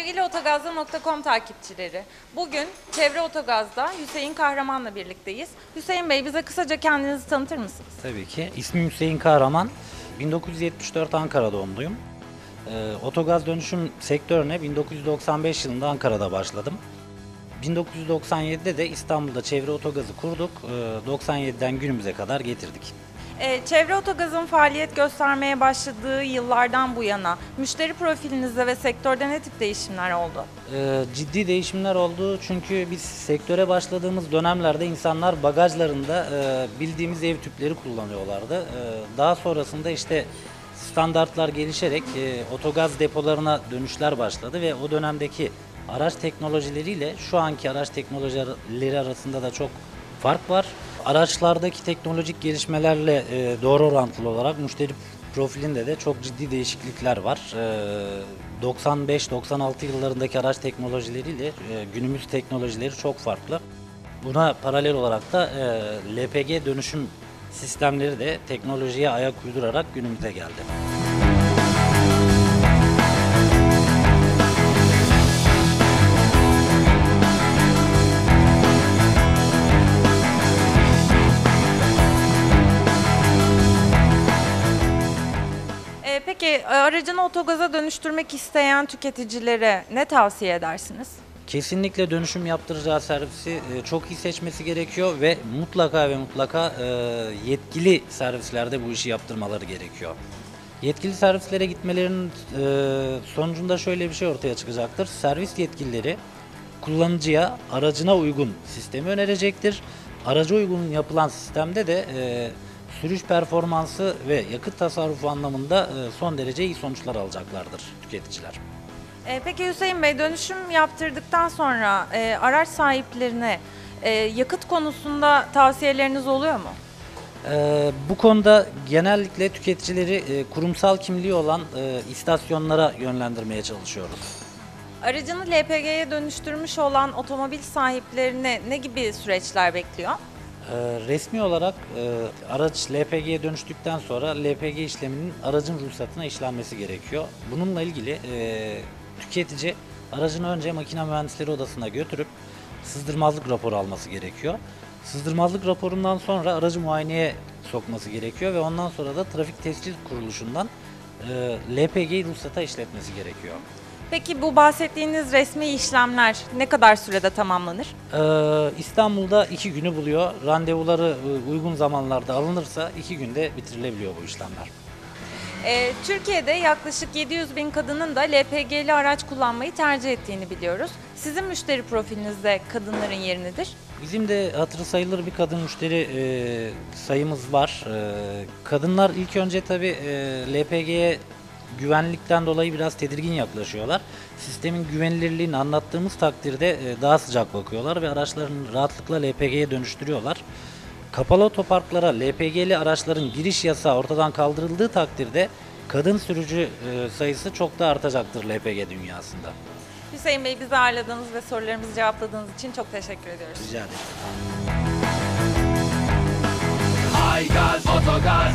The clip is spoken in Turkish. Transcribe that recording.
Sevgili Otogazda.com takipçileri, bugün Çevre Otogaz'da Hüseyin Kahraman'la birlikteyiz. Hüseyin Bey bize kısaca kendinizi tanıtır mısınız? Tabii ki. İsmim Hüseyin Kahraman. 1974 Ankara doğumluyum. Ee, otogaz dönüşüm sektörüne 1995 yılında Ankara'da başladım. 1997'de de İstanbul'da çevre otogazı kurduk. Ee, 97'den günümüze kadar getirdik. Ee, Çevre Otogaz'ın faaliyet göstermeye başladığı yıllardan bu yana müşteri profilinizde ve sektörde ne tip değişimler oldu? Ee, ciddi değişimler oldu çünkü biz sektöre başladığımız dönemlerde insanlar bagajlarında e, bildiğimiz ev tüpleri kullanıyorlardı. Ee, daha sonrasında işte standartlar gelişerek e, otogaz depolarına dönüşler başladı ve o dönemdeki araç teknolojileriyle şu anki araç teknolojileri arasında da çok fark var. Araçlardaki teknolojik gelişmelerle e, doğru orantılı olarak müşteri profilinde de çok ciddi değişiklikler var. E, 95-96 yıllarındaki araç teknolojileriyle e, günümüz teknolojileri çok farklı. Buna paralel olarak da e, LPG dönüşüm sistemleri de teknolojiye ayak uydurarak günümüze geldi. Ee, peki e, aracını otogaza dönüştürmek isteyen tüketicilere ne tavsiye edersiniz? Kesinlikle dönüşüm yaptıracağı servisi e, çok iyi seçmesi gerekiyor ve mutlaka ve mutlaka e, yetkili servislerde bu işi yaptırmaları gerekiyor. Yetkili servislere gitmelerinin e, sonucunda şöyle bir şey ortaya çıkacaktır. Servis yetkilileri kullanıcıya aracına uygun sistemi önerecektir. Araca uygun yapılan sistemde de sürüş performansı ve yakıt tasarrufu anlamında e, son derece iyi sonuçlar alacaklardır tüketiciler. Ee, peki Hüseyin Bey dönüşüm yaptırdıktan sonra e, araç sahiplerine e, yakıt konusunda tavsiyeleriniz oluyor mu? Bu konuda genellikle tüketicileri e, kurumsal kimliği olan e, istasyonlara yönlendirmeye çalışıyoruz. Aracını LPG'ye dönüştürmüş olan otomobil sahiplerine ne gibi süreçler bekliyor? Ee, resmi olarak e, araç LPG'ye dönüştükten sonra LPG işleminin aracın ruhsatına işlenmesi gerekiyor. Bununla ilgili e, tüketici aracını önce makine mühendisleri odasına götürüp sızdırmazlık raporu alması gerekiyor. Sızdırmazlık raporundan sonra aracı muayeneye sokması gerekiyor ve ondan sonra da trafik tescil kuruluşundan e, LPG ruhsata işletmesi gerekiyor. Peki bu bahsettiğiniz resmi işlemler ne kadar sürede tamamlanır? Ee, İstanbul'da iki günü buluyor. Randevuları e, uygun zamanlarda alınırsa iki günde bitirilebiliyor bu işlemler. Ee, Türkiye'de yaklaşık 700 bin kadının da LPG'li araç kullanmayı tercih ettiğini biliyoruz. Sizin müşteri profilinizde kadınların yeri nedir? Bizim de hatırı sayılır bir kadın müşteri e, sayımız var. E, kadınlar ilk önce tabii e, LPG'ye güvenlikten dolayı biraz tedirgin yaklaşıyorlar. Sistemin güvenilirliğini anlattığımız takdirde e, daha sıcak bakıyorlar ve araçlarını rahatlıkla LPG'ye dönüştürüyorlar. Kapalı otoparklara LPG'li araçların giriş yasağı ortadan kaldırıldığı takdirde kadın sürücü e, sayısı çok da artacaktır LPG dünyasında. Hüseyin Bey bizi ağırladığınız ve sorularımızı cevapladığınız için çok teşekkür ediyoruz. Rica ederim. Aygaz Otogaz